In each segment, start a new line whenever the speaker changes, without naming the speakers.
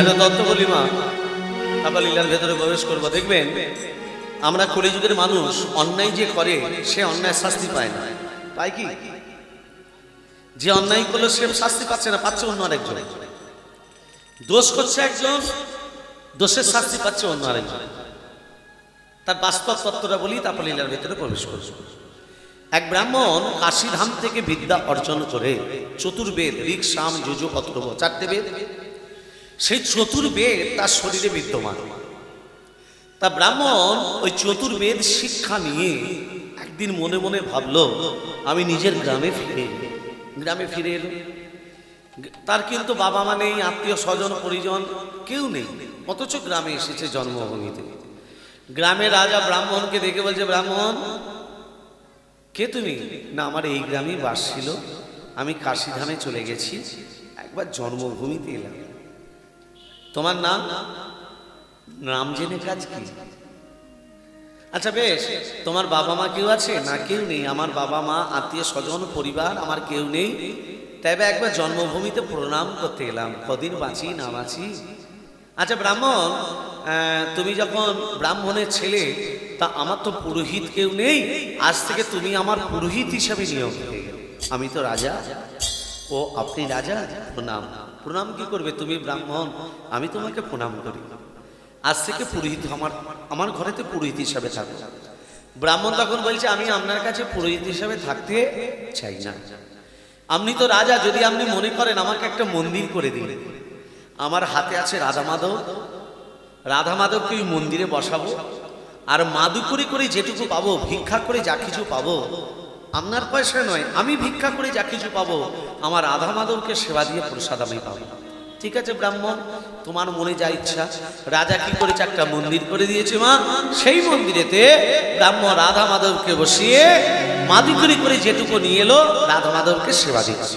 একটা দত্ত বলি মা তারপর লীলার ভেতরে প্রবেশ করব। দেখবেন, আমরা কলিযুগের মানুষ, অন্যায় যে করে, সে অন্যায় শাস্তি পায় না। পায় কি? যে অন্যায় করল, সে শাস্তি পাচ্ছে না, পাচ্ছে অন্য আরেকজন। দোষ করছে একজন, দোষের শাস্তি পাচ্ছে অন্য আরেকজন। তার বাস্তব তত্ত্বটা বলি, তারপর লীলার ভেতরে প্রবেশ করব। এক ব্রাহ্মণ কাশীধাম থেকে বিদ্যা অর্জন করে, চতুর্বেদ ঋক সাম, যজু অথর্ব চারটে বেদ। সেই চতুর্বেদ তার শরীরে বিদ্যমান। তা ব্রাহ্মণ ওই চতুর্বেদ শিক্ষা নিয়ে একদিন মনে মনে ভাবলো, আমি নিজের গ্রামে ফিরে গ্রামে ফিরে এলো তার কিন্তু বাবা মা নেই, আত্মীয় স্বজন, পরিজন কেউ নেই, অথচ গ্রামে এসেছে জন্মভূমিতে। গ্রামে রাজা ব্রাহ্মণকে দেখে বলছে, ব্রাহ্মণ, কে তুমি? না, আমার এই গ্রামেই বাস ছিল। আমি কাশীধামে চলে গেছি। একবার জন্মভূমিতে এলাম। তোমার নাম? নাম জেনে কাজ কি? আচ্ছা বেশ, তোমার বাবা মা কেউ আছে? না, কেউ নেই। আমার বাবা মা, আত্মীয় স্বজন, পরিবার, আমার কেউ নেই। তবে একবার জন্মভূমিতে প্রণাম করতে এলাম। কদিন বাঁচি, না বাঁচি? আচ্ছা ব্রাহ্মণ তুমি যখন ব্রাহ্মণের ছেলে, তা আমার তো পুরোহিত কেউ নেই। আজ থেকে তুমি আমার পুরোহিত হিসাবে নিয়োগ আমি তো রাজা। ও, আপনি রাজা? প্রণাম। প্রণাম কি করবে? তুমি ব্রাহ্মণ, আমি তোমাকে প্রণাম করি। আজ থেকে পুরোহিত আমার আমার ঘরেতে পুরোহিত হিসাবে থাকো। ব্রাহ্মণ তখন বলছে, আমি আপনার কাছে পুরোহিত হিসাবে থাকতে চাই না। আপনি তো রাজা, যদি আপনি মনে করেন আমাকে একটা মন্দির করে দিন। আমার হাতে আছে রাধা মাধব। রাধা মাধবকে ওই মন্দিরে বসাবো। আর মাদুকরি করে যেটুকু পাবো, ভিক্ষা করে যা কিছু পাবো আপনার পয়সা নয়, আমি ভিক্ষা করে যা কিছু পাবো, আমার আধা মাধবকে সেবা দিয়ে প্রসাদ আমি পাবো। ঠিক আছে ব্রাহ্মণ, তোমার মনে যা ইচ্ছা। রাজা কি করেছে? একটা মন্দির করে দিয়েছে মা। সেই মন্দিরেতে ব্রাহ্মণ রাধা মাধবকে বসিয়ে মাদুকরি করে যেটুকু নিয়ে এলো রাধা মাধবকে সেবা দিচ্ছে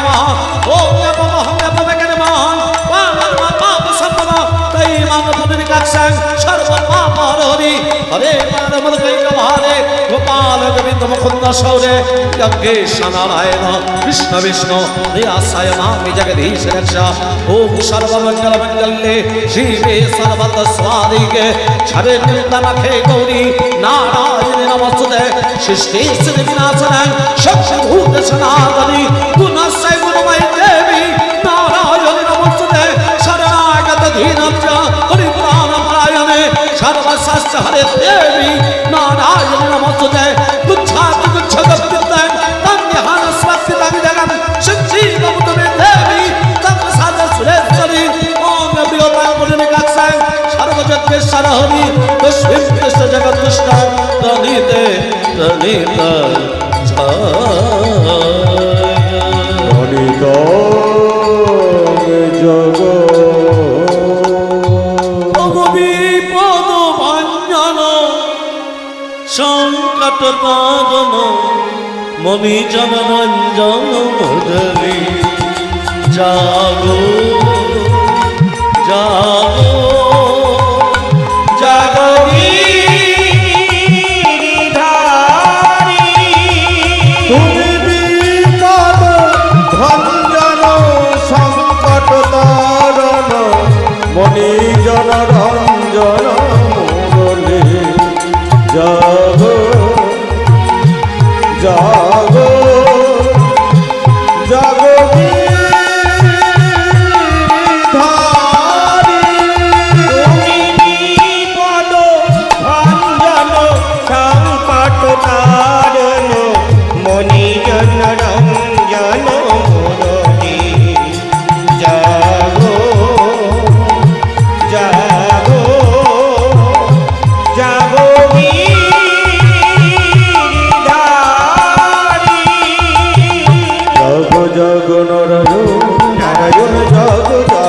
পাপ হরি হরে পরম কৈক ভারে গোপাল গোবিন্দ মুকুন্দ সৌরে। যজ্ঞেশ নারায়ণ, কৃষ্ণ বিষ্ণু দয়াসায় মামি জগদীশ রক্ষা। ওম সর্বমঙ্গল মঙ্গলে শিবে সর্বত স্বাদিকে। ছরে নিন্দনখে গৌরী, নারায়ণ নমস্তুতে। সৃষ্টি স্থিতি বিনাশনং সর্বভূত সনাতনী। গুণস্য গুণময় দেবী, নারায়ণ নমস্তুতে। শরণাগত ধীনব্জ হরিপুরাণ পরায়ণে সর্বশাস্ত্র হরে দেবী নারায়ণ নমস্তুতে গুচ্ছাত মমি জন রঞ্জন জাগো জাগো।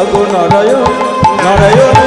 জগ নারায়ণ নারায়ণ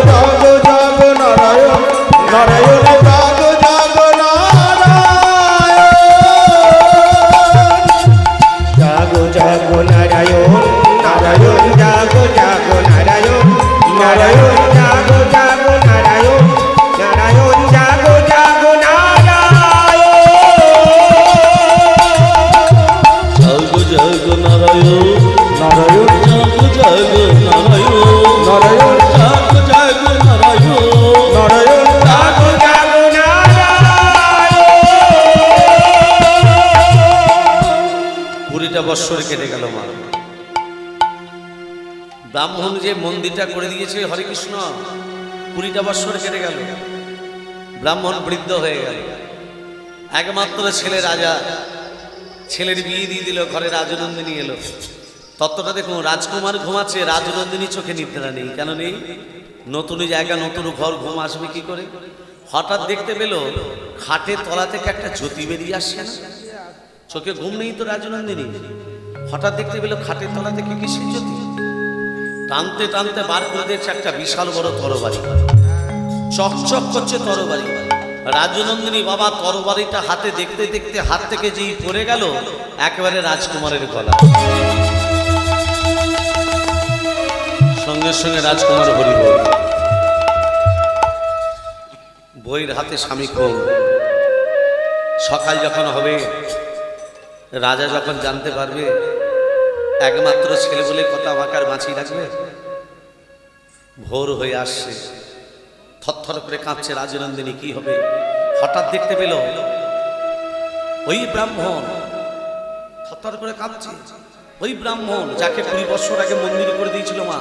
ব্রাহ্মণ যে মন্দিরটা করে দিয়েছে হরে কৃষ্ণ, কুড়িটা বৎসর কেটে গেল। ব্রাহ্মণ বৃদ্ধ হয়ে গেল। একমাত্র ছেলে রাজা, ছেলের বিয়ে দিয়ে দিল, ঘরে রাজনন্দিনী এলো। তত্ত্বটা দেখুন, রাজকুমার ঘুমাচ্ছে, রাজনন্দিনী চোখে নিদ্রা নেই। কেন নেই? নতুন জায়গা, নতুন ঘর, ঘুম আসবে কি করে? হঠাৎ দেখতে পেল খাটের তলা থেকে একটা জ্যোতি বেরিয়ে আসছে না। চোখে ঘুম নেই তো রাজনন্দিনী। হঠাৎ দেখতে পেল, খাটের তলা থেকে কিসের জ্যোতি? টানতে টানতে বার করে দিয়েছে একটা বিশাল বড় তরবারি। চকচক করছে তরবারি। রাজনন্দিনী বাবা তরবারিটা হাতে দেখতে দেখতে হাত থেকে যেই পড়ে গেল, একেবারে রাজকুমারের গলা। সঙ্গে সঙ্গে রাজকুমার হরি বইয়ের হাতে স্বামী কম। সকাল যখন হবে, রাজা যখন জানতে পারবে একমাত্র ছেলে বলে কথা আমাকে আর বাঁচিয়ে রাখবে ভোর হয়ে আসছে। থরথর করে কাঁপছে রাজনন্দিনী, কি হবে? হঠাৎ দেখতে পেল ওই ব্রাহ্মণ। থরথর করে কাঁপছে ওই ব্রাহ্মণ যাকে কুড়ি বছর আগে মন্দির করে দিয়েছিল মা,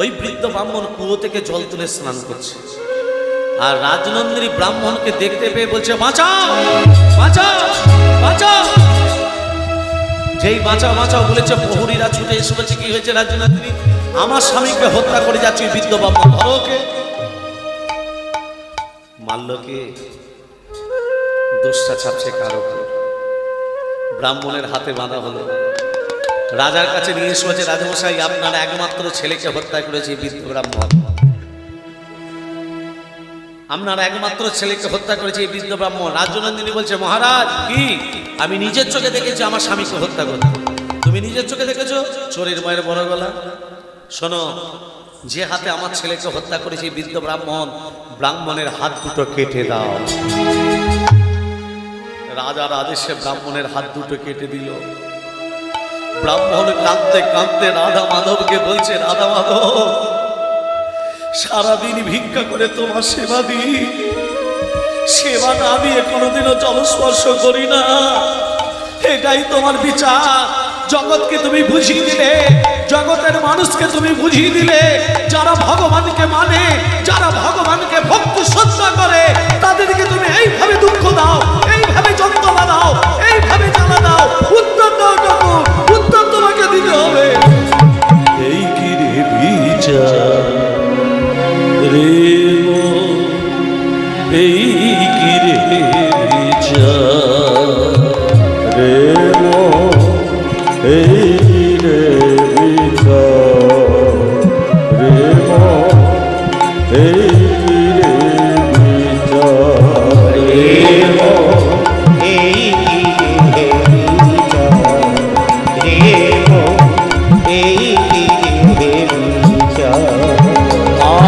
ওই বৃদ্ধ ব্রাহ্মণ কুয়ো থেকে জল তুলে স্নান করছে। আর রাজনন্দিনী ব্রাহ্মণকে দেখতে পেয়ে বলছে, বাঁচাও! বাঁচাও! বাঁচাও! যেই বাঁচাও বাঁচাও বলেছে, প্রহরীরা ছুটে এসে বলছে কি হয়েছে রাজনন্দিনী আমার স্বামীকে হত্যা করে যাচ্ছে, বৃদ্ধ ব্রাহ্মণ ধরো ওকে। মাল্যকে দোষটা ছাপছে কারও ব্রাহ্মণের হাতে বাঁধা হলো। রাজার কাছে নিয়ে এসে বলছে রাজমশাই, আপনার একমাত্র ছেলেকে হত্যা করেছে বৃদ্ধ ব্রাহ্মণ। আপনার একমাত্র ছেলেকে হত্যা করেছে এই বৃদ্ধ ব্রাহ্মণ। রাজনন্দিনী বলছে, মহারাজ, কি? আমি নিজের চোখে দেখেছি, আমার স্বামীকে হত্যা করতে। তুমি নিজের চোখে দেখেছ? চোরের মায়ের বড় গলা। শোনো, যে হাতে আমার ছেলেকে হত্যা করেছে বৃদ্ধ ব্রাহ্মণ, ব্রাহ্মণের হাত দুটো কেটে দাও। রাজার আদেশে ব্রাহ্মণের হাত দুটো কেটে দিল। ব্রাহ্মণ কাঁদতে কাঁদতে রাধা মাধবকে বলছে, রাধা মাধব সারাদিন ভিক্ষা করে তোমার সেবা দিই। সেবা না দিয়ে কোনোদিনও জলস্পর্শ করি না। এটাই তোমার বিচার। জগৎকে তুমি বুঝিয়ে দিলে, জগতের মানুষকে তুমি বুঝিয়ে দিলে, যারা ভগবানকে মানে যারা ভগবানকে ভক্তি শ্রদ্ধা করে, তাদেরকে তুমি এইভাবে দুঃখ দাও, এইভাবে যন্ত্রণা দাও, এইভাবে জ্বালা দাও। উত্তর দাও উত্তর তোমাকে দিতে হবে।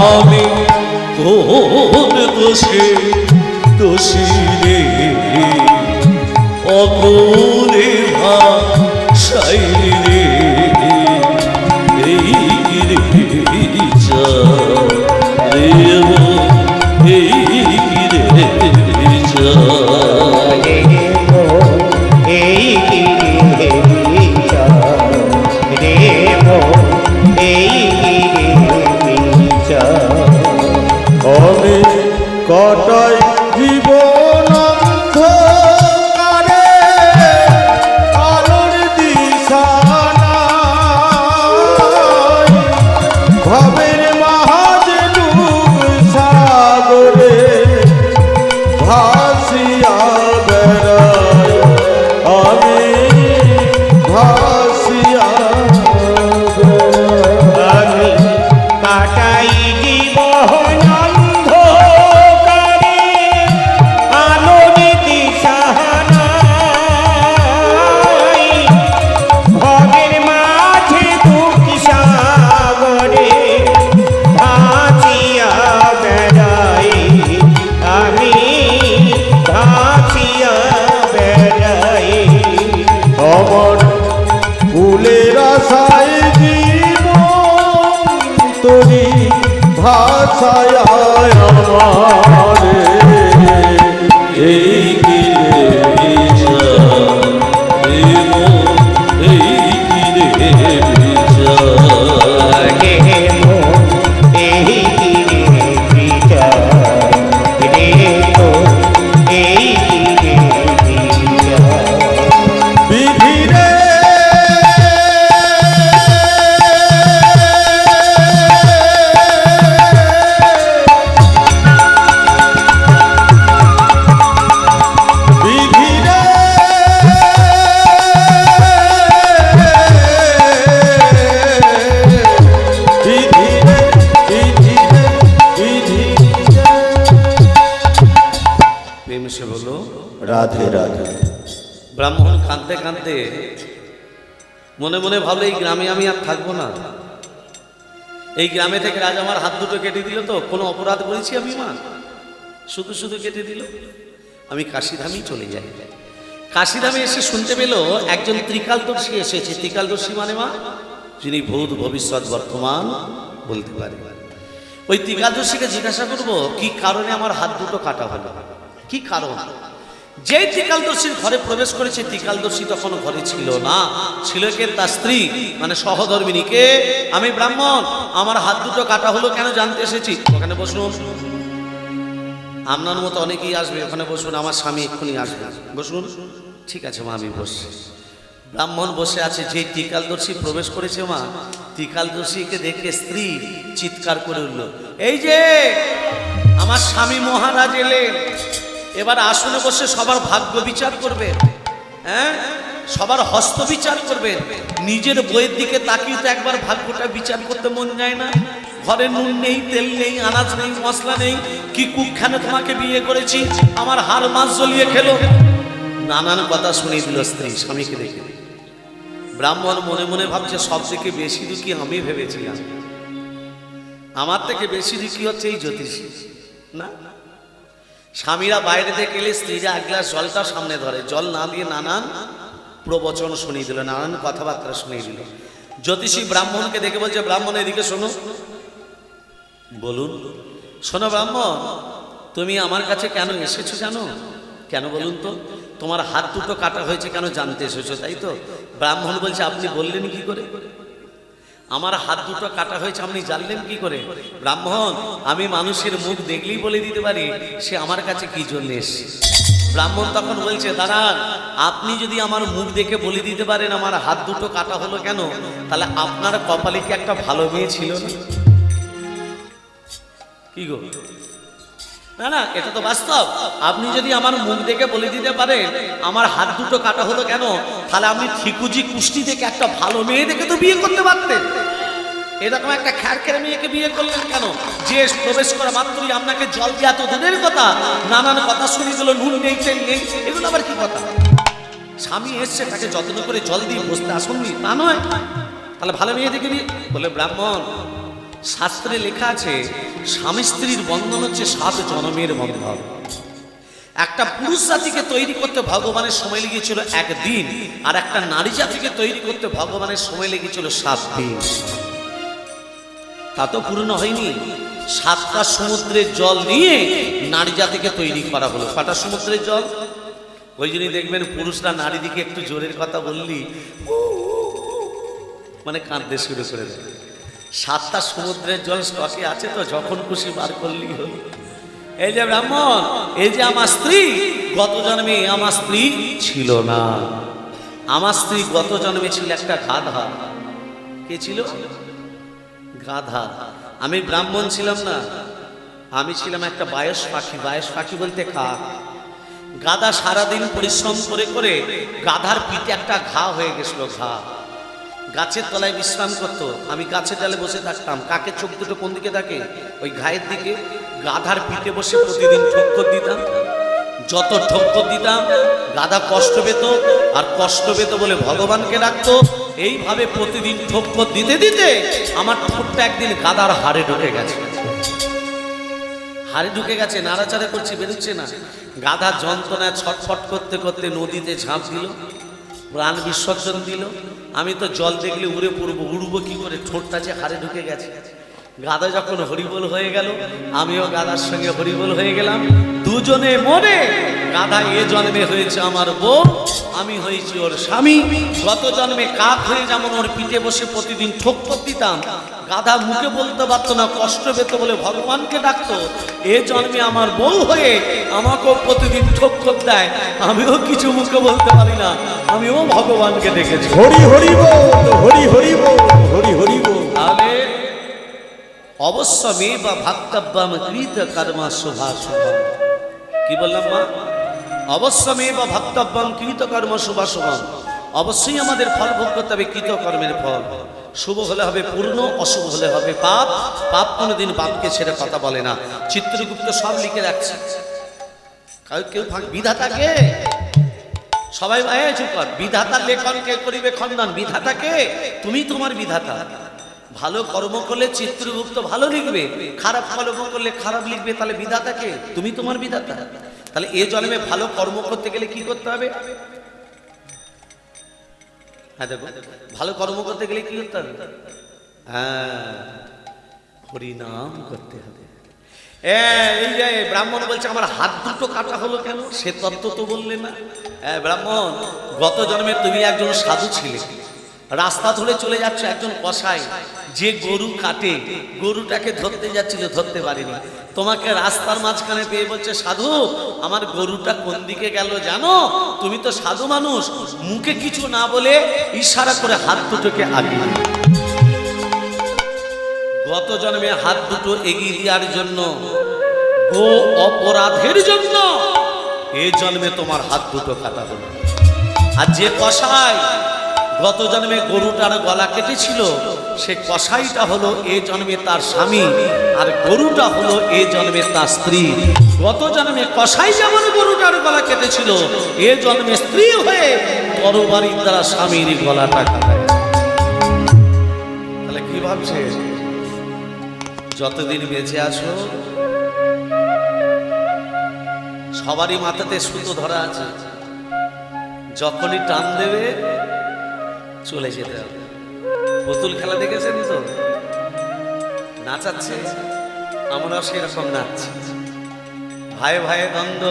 আমি কোন দোষে দোষী রে? অপরে ভাষাই ব্রাহ্মণ কাঁদতে কাঁদতে মনে মনে ভাবলো, এই গ্রামে আমি আর থাকব না। এই গ্রামে থেকে রাজা আমার হাত দুটো কেটে দিল তো, কোনো অপরাধ করেছি আমি, মা? শুধু শুধু কেটে দিল। আমি কাশিধামেই চলে যাই। কাশিধামে এসে শুনতে পেল একজন ত্রিকালদর্শী এসেছে। ত্রিকালদর্শী মানে মা? যিনি ভূত ভবিষ্যৎ বর্তমান বলতে পারে। ওই ত্রিকালদর্শীকে জিজ্ঞাসা করব, কি কারণে আমার হাত দুটো কাটা হলো? কি কারণ? যেই ত্রিকালদর্শীর ঘরে প্রবেশ করেছে, ত্রিকালদর্শী তখন ঘরে ছিল না। ছিল কে? তার স্ত্রী। মানে সহধর্মিনীকে। আমি ব্রাহ্মণ, আমার হাত দুটো কাটা হলো কেন জানতে এসেছি? ওখানে বসুন। আপনার মতো অনেকেই আসবে। ওখানে বসুন, আমার স্বামী এক্ষুনি আসবে। বসুন। ঠিক আছে মা, আমি বসছি। ব্রাহ্মণ বসে আছে। যে ত্রিকালদর্শী প্রবেশ করেছে মা, ত্রিকালদর্শীকে দেখে স্ত্রী চিৎকার করে উঠল, এই যে, আমার স্বামী মহারাজ এলেন। এবার আসনে বসে সবার ভাগ্য বিচার করবেন। হ্যাঁ? সবার হস্ত বিচার করবেন। নিজের বইয়ের দিকে তাকিয়ে তো একবার ভাগ্যটা বিচার করতে মন যায় না। ঘরে নুন নেই, তেল নেই, আনাজ নেই, মশলা নেই। কি কুকখানে তোমাকে বিয়ে করেছি? আমার হার মাছ জ্বলিয়ে খেলো। নানান কথা শুনিয়ে দিল স্ত্রী, স্বামীকে দেখে। ব্রাহ্মণ মনে মনে ভাবছে, সব থেকে বেশি দুঃখী আমি ভেবেছিলাম। আমার থেকে বেশি দুঃখী হচ্ছে এই জ্যোতিষী। না? স্বামীরা বাইরে থেকে এলে স্ত্রীরা এক গ্লাস জলটা সামনে ধরে। জল না দিয়ে নানান প্রবচন শুনিয়ে দিল, নানান কথাবার্তা শুনিয়ে দিল। জ্যোতিষী ব্রাহ্মণকে দেখে বলছে, ব্রাহ্মণ, এদিকে শোনো। বলুন, শোনো ব্রাহ্মণ, তুমি আমার কাছে কেন এসেছ জানো? কেন বলুন তো? তোমার হাত দুটো কাটা হয়েছে কেন জানতে এসেছ, তাই তো? ব্রাহ্মণ বলছে, আপনি বললেন কি করে? আমার হাত দুটো কাটা হয়েছে, আপনি জানলেন কি করে? ব্রাহ্মণ, আমি মানুষের মুখ দেখলেই বলে দিতে পারি, সে আমার কাছে কি জন্য এসছে? ব্রাহ্মণ তখন বলছে, দাঁড়ান, আপনি যদি আমার মুখ দেখে বলে দিতে পারেন আমার হাত দুটো কাটা হলো কেন? তাহলে আপনার কপালে কি একটা ভালো মেয়ে ছিল না? কি গো? না না, এটা তো বাস্তব। আপনি যদি আমার মুখ দেখে বলে দিতে পারেন, আমার হাত দুটো কাটা হলো কেন? তাহলে আপনি ঠিকুজি কুষ্টি থেকে একটা ভালো মেয়ে দেখে তো বিয়ে করতে পারতেন। এরকম একটা খ্যারখেরে মেয়েকে বিয়ে করলেন কেন? যে প্রবেশ করা মাত্রই আপনাকে জল দিয়ে এত দূরের কথা। নানান কথা শুনে গেল, নুন নেই, তেল নেই, এগুলো আবার কি কথা? স্বামী এসছে, তাকে যত্ন করে জল দিয়ে বসতে আসুননি, তা নয়। তাহলে ভালো মেয়ে দেখে বলে, ব্রাহ্মণ শাস্ত্রে লেখা আছে, স্বামী স্ত্রীর বন্ধন হচ্ছে সাত জনমের বন্ধন। একটা পুরুষ জাতিকে তৈরি করতে ভগবানের সময় লেগেছিল একদিন, আর একটা নারী জাতিকে তৈরি করতে ভগবানের সময় লেগেছিল সাত দিন। তা তো পূর্ণ হয়নি। সাতটা সমুদ্রের জল নিয়ে নারী জাতিকে তৈরি করা হলো। কটা সমুদ্রের জল? ওই জন্যই দেখবেন পুরুষরা নারী দিকে একটু জোরের কথা বললি মানে কাঁদতে শুরু করে দেয়। সাতটা সমুদ্রের জল স্টকে আছে তো যখন খুশি বার করলি হলো। এই যে ব্রাহ্মণ, এই যে আমার স্ত্রী গত জন্মে আমার স্ত্রী ছিল না। আমার স্ত্রী গত জন্মে ছিল একটা গাধা। কে ছিল? গাধা। আমি ব্রাহ্মণ ছিলাম না। আমি ছিলাম একটা বায়স পাখি। বায়স পাখি বলতে কাক। গাধা সারাদিন পরিশ্রম করে করে গাধার পিঠে একটা ঘা হয়ে গেছিল, ঘা। গাছের তলায় বিশ্রাম করতো। আমি গাছের ডালে বসে থাকতাম। কাকের চোখ দুটো কোন দিকে থাকে ওই ঘায়ের দিকে। গাধার পিঠে বসে প্রতিদিন ঠক্কর দিতাম। যত ঠক্কর দিতাম, গাধা কষ্ট পেত আর কষ্ট পেত বলে ভগবানকে ডাকতো। এইভাবে প্রতিদিন ঠক্কর দিতে দিতে আমার ঠোঁটটা একদিন গাধার হাড়ে ঢুকে গেছে। হাড়ে ঢুকে গেছে, নাড়াচাড়া করছি, বেরোচ্ছে না। গাধা যন্ত্রণায় ছটফট করতে করতে নদীতে ঝাঁপ দিল, প্রাণ বিসর্জন দিল। আমি তো জল দেখলে উড়ে পড়ব উড়বো কি করে? ঠোঁটটা যে হারে ঢুকে গেছে। গাধা যখন হরিবোল হয়ে গেল, আমিও গাদার সঙ্গে হরিবোল হয়ে গেলাম। দুজনে মনে গাধা এ জন্মে হয়েছে আমার বউ, আমি হয়েছি ওর স্বামী। গত জন্মে কাক হয়ে যেমন ওর পিঠে বসে প্রতিদিন ঠোক্কর দিতাম, গাধা মুখে বলতে পারতো না, কষ্ট পেত বলে ভগবানকে ডাকতো। এ জন্মে আমার বউ হয়ে আমাকেও প্রতিদিন ঠোক্কর দেয়, আমিও কিছু মুখে বলতে পারি না, আমিও ভগবানকে ডেকেছি।
হরি হরি বল, হরি হরি হরি হরি
অবশ্য মে বা ভাক্তব্যাম কৃত কর্মা শুভা শুভম কি বললাম মা? বা ভাক্তব্যাম কৃত কর্ম শুভা শুভম অবশ্যই আমাদের ফল ভোগ করতে হবে কৃত কর্মের ফল। শুভ হলে হবে পূর্ণ, অশুভ হলে হবে পাপ। পাপ কোনোদিন পাপকে ছেড়ে কথা বলে না। চিত্রগুপ্ত সব লিখে রাখছে। কাউ বিধাতাকে? সবাই চুপ কর। বিধাতা লেখন কে করিবে খণ্ডন। বিধাতাকে? তুমি তোমার বিধাতা। ভালো কর্ম করলে চিত্রগুপ্ত ভালো লিখবে, খারাপ কর্ম করলে খারাপ লিখবে, তাহলে বিধাতাকে তুমি তোমার বিধাতা। তাহলে এ জন্মে ভালো কর্ম করতে গেলে কি করতে হবে? হ্যাঁ দেখো, ভালো কর্ম করতে গেলে কি করতে হবে? হ্যাঁ হরিনাম করতে হবে। এই যে ব্রাহ্মণ বলছে, আমার হাত দুটো কাটা হলো কেন? সে তত্ত্ব তো বললে না। ব্রাহ্মণ, গত জন্মে তুমি একজন সাধু ছিলে। রাস্তা ধরে চলে যাচ্ছে একজন কসাই, যে গরু কাটে, গরুটাকে ধরতে যাচ্ছিল, ধরতে পারিনি। তোমাকে রাস্তার মাঝখানে পেয়ে বলছে, সাধু, আমার গরুটা কোন দিকে গেল জানো? তুমি তো সাধু মানুষ, মুখে কিছু না বলে ইশারা করে হাত দুটোকে আগিয়ে গত জন্মে হাত দুটো এগিয়ে দেওয়ার জন্য, গো অপরাধের জন্য এই জন্মে তোমার হাত দুটো কাটা হলো। আর যে কষাই গত জন্মে গরুটার গলা কেটেছিল, সে কষাইটা হলো এ জন্মে তার স্বামী, আর গরুটা হলো এ জন্মে তার স্ত্রী। গত জন্মে কষাই যেমন গরুটার গলা কেটেছিল, এ জন্মে স্ত্রী হয়ে তরবারির দ্বারা স্বামীর গলাটা কাটায় তাহলে কি ভাবছে? যতদিন বেঁচে আছো, সবারই মাথাতে সুতো ধরা আছে। যখনই টান দেবে চলে যেতে হবে। পুতুল খেলা দেখেছেন তো? নাচাচ্ছে। আমরাও সেরকম নাচছি। ভাই ভাই দ্বন্দ্ব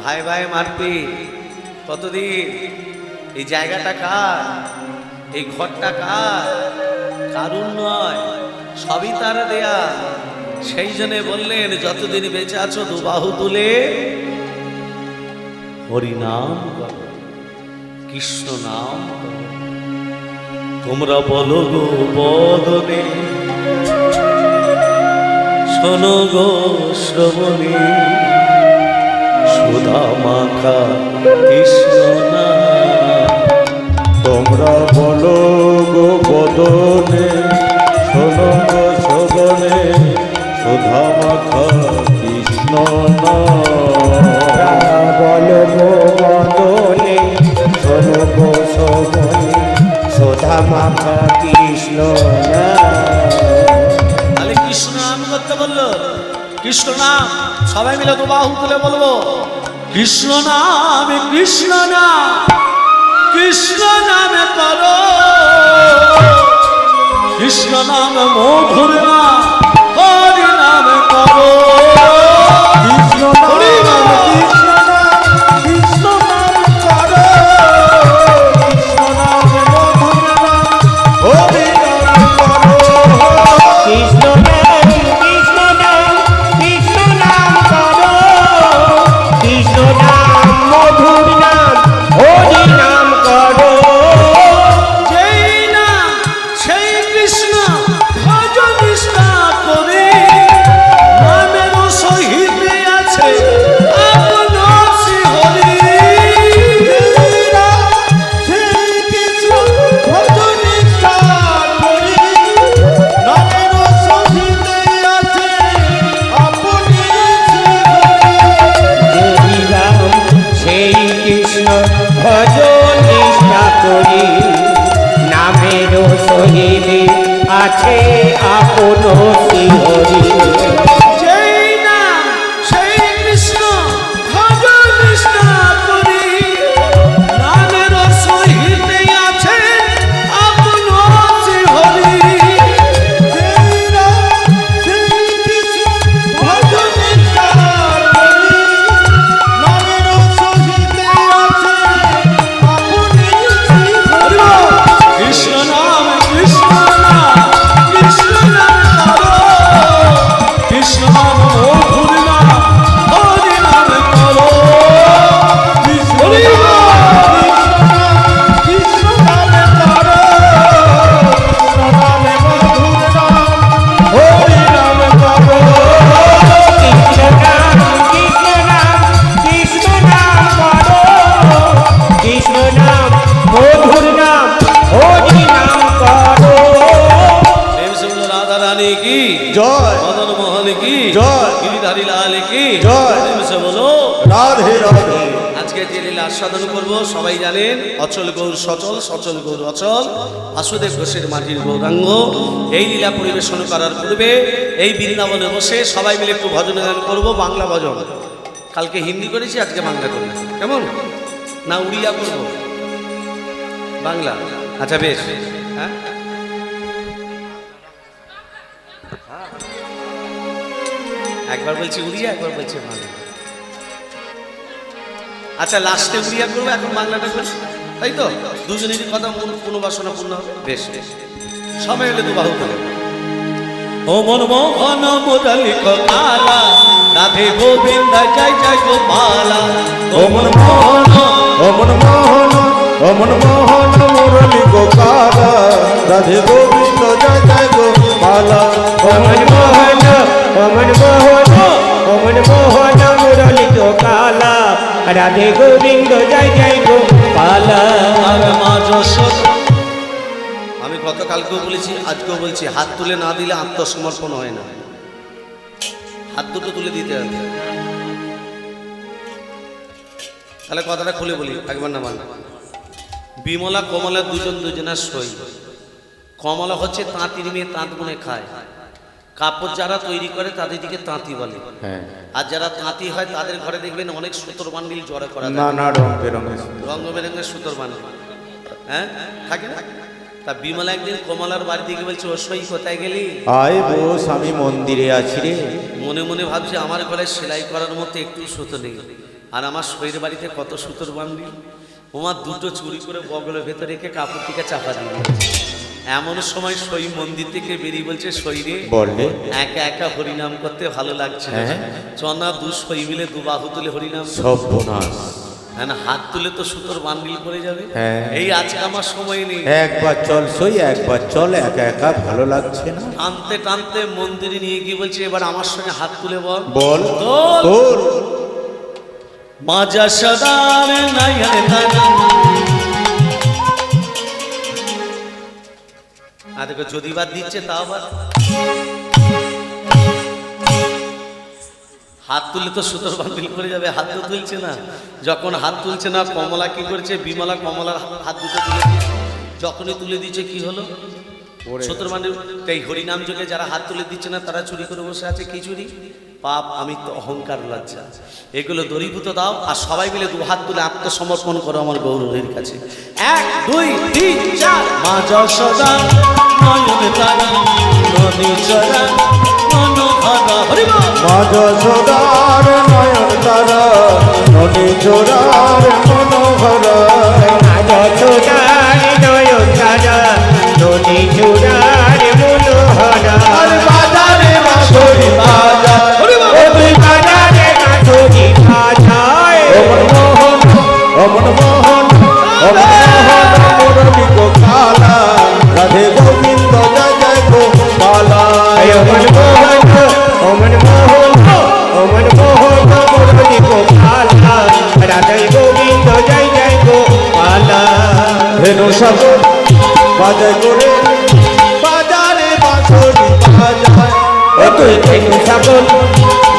ভাই ভাই মারপি কতদিন? এই জায়গাটা কার? এই ঘরটা কার? কারুর নয়, সবই তার দেয়া। সেই জন্য বললেন, যতদিন বেঁচে আছো, দুবাহু তুলে হরিনাম কৃষ্ণ নাম তোমরা বলো গো বদনে। শোনো গো শ্রবণে। সুধা মাখা কৃষ্ণ
তোমরা বলো গো বদনে। শোনো গো শোভনে সুধা মাখা কৃষ্ণ।
বল গো বদনে। শোনো গো শোভনে সোধা কৃষ্ণ
তাহলে কৃষ্ণ নাম করতে বলল? কৃষ্ণ নাম সবাই মিলে তো বাহু তুলে বলব। কৃষ্ণ নাম কৃষ্ণ নাম কৃষ্ণ নামে করো। কৃষ্ণ নাম মধুর নাম হরি নামে করো।
কৃষ্ণ নাম, কৃষ্ণ
সহিবে আছে আপন শ্রীহরি
সচল সচল গৌর অচল। বাসুদেব ঘোষের মাটির গৌরাঙ্গ। এই লীলা পরিবেশন করার পূর্বে এই বৃন্দাবনে বসে সবাই মিলে একটু ভজন গান করব, বাংলা ভজন। কালকে হিন্দি করেছি, আজকে বাংলা করব। কেমন? না উড়িয়া করব? বাংলা? আচ্ছা বেশ। হ্যাঁ? একবার বলছি উড়িয়া, একবার বলছি বাংলা। আচ্ছা লাস্টে উড়িয়া করব, এখন বাংলাটা করব তাই তো? দুজনেরই কথা মন- কোনো বাসনা পূর্ণ হবে? বেশ বেশ। সবাই হলে দুবাহু করে ও মন মোহন মুরলি কালা রাধে গোবিন্দ, জয় জয় গোপালা।
ও মন মোহন, ও মন মোহন, ও মন মোহন মুরলি গোপাল, রাধে গোবিন্দ, জয় জয় গোপাল।
অমন মোহন অমন মোহন অমন মোহন মুরলি তো কালা। রাধে গোবিন্দ গোপাল।
আর মা যশোদা আমি গতকালকেও বলেছি, আজকেও বলছি, হাত তুলে না দিলে আত্মসমর্পণ হয় না। হাত দুটো তুলে দিতে হবে। তাহলে কথাটা খুলে বলি, একবার না মান বিমলা, কমলা দুজন দুজনের সই। কমলা হচ্ছে তাঁতির মেয়ে, তাঁত বুনে খায়। কাপড় যারা তৈরি করে তাদের দিকে তাঁতি বলে।
হ্যাঁ।
আর যারা তাঁতি হয় তাদের ঘরে দেখবেন অনেক সুতোর বান্ডিল জড়ো করা থাকে।
নানা রং বেরঙের
রঙ বেরঙের সুতোর বান্ডিল হ্যাঁ? থাকে না? তা বিমলা একদিন কমলার বাড়ি দিকে বলছে ও সই কোথায় গেলি?
আয় বস আমি মন্দিরে আছি রে।
মনে মনে ভাবছি আমার গলায় সেলাই করার মতো একটু সুতো নেই। আর আমার শরীর বাড়িতে কত সুতোর বান্ডিল ওমার দুটো চুরি করে বগলের ভেতরে রেখে কাপড় থেকে চাপা দিয়ে। এমন সময় সই মন্দির থেকে বেরিয়ে বলছে শরীরে
বললে
একা একা হরিনাম করতে ভালো লাগছে
হ্যাঁ।
চনা দু সই মিলে দু বাহু তুলে হরিনাম।
সব বোনাস।
হ্যাঁ হাত তুলে তো সুতোর বান্ডিল পড়ে যাবে।
হ্যাঁ।
এই আজকে আমার সময় নেই।
একবার চল সই একবার চল একা একা ভালো লাগছে না।
টানতে টানতে মন্দিরে নিয়ে গিয়ে বলছে এবার আমার সঙ্গে হাত তুলে বল।
বল। তোর
মাজা সদার নয়ন আর দেখো যদি বাদ দিচ্ছে তাও বাদ। হাত তুলে তো সুতোর বান্ডিল করে যাবে হাত তো তুলছে না। যখন হাত তুলছে না কমলা কি করছে? বিমলা কমলার হাত দুটো তুলে যখনই তুলে দিচ্ছে কি হলো? সুতোর বান্ডিল তাই হরিনাম যোগে যারা হাত তুলে দিচ্ছে না তারা চুরি করে বসে আছে কি চুরি? পাপ আমি তো অহংকার লজ্জা। এগুলো দরিভূত দাও আর সবাই মিলে দু হাত তুলে আত্মসমর্পণ করো আমার গৌরবের কাছে। এক দুই তিন চার। মা যশোদা। নয়ন তারা নদী চরা হরি বল।
মাঝ সোদার নয়ন তারা নদী চোরার মনোহর
আজ ছোটার নয়ন তারা নদী চূড়ার মনোহরা
আর বাজারে বাঁশরি বাজা
হরি বল।
ওই বাজারে কাঠুরি বাজায়
অমন মোহন অমন মোহন অমন মোহন মুরলি গোপালা রাধে গোবিন্দ, জয় জয় গোপালা
অমন মোহন অমন মোহন অমন মোহন মুরলি গোপালা রাধাই গোবিন্দ, জয় জয় গোপালা
ধেনু সাগর বাজায় করে বাজারে বাঁশরি বাজায়।
ও তুই তেনু সাগর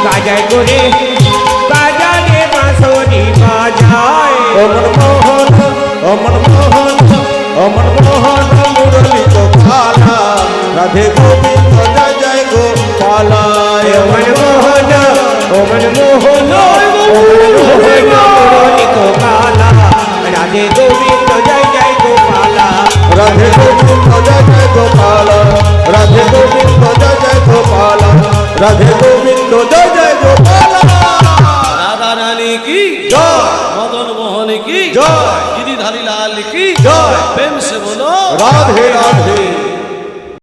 গাজায় করে বাজারে বাঁশরি বাজায়।
অমন মোহন অমন মোহন অমন মোহন গোপালা রাধে গোবিন্দ জয় জয় গোপালা
অমন মোহন মোহন অমন মোহন। রাধে গোবিন্দ জয় জয় গোপালা
রাধে গোবিন্দ জয় জয় গোপাল রাধে গোবিন্দ জয় জয় গোপাল রাধে গোবিন্দ জয় জয় গোপাল
রাধা রানী কি?
জয়।
মদন মোহন কি
জয়
গিরিধারী লাল কি
জয়
প্রেম সে বলো
রাধে রাধে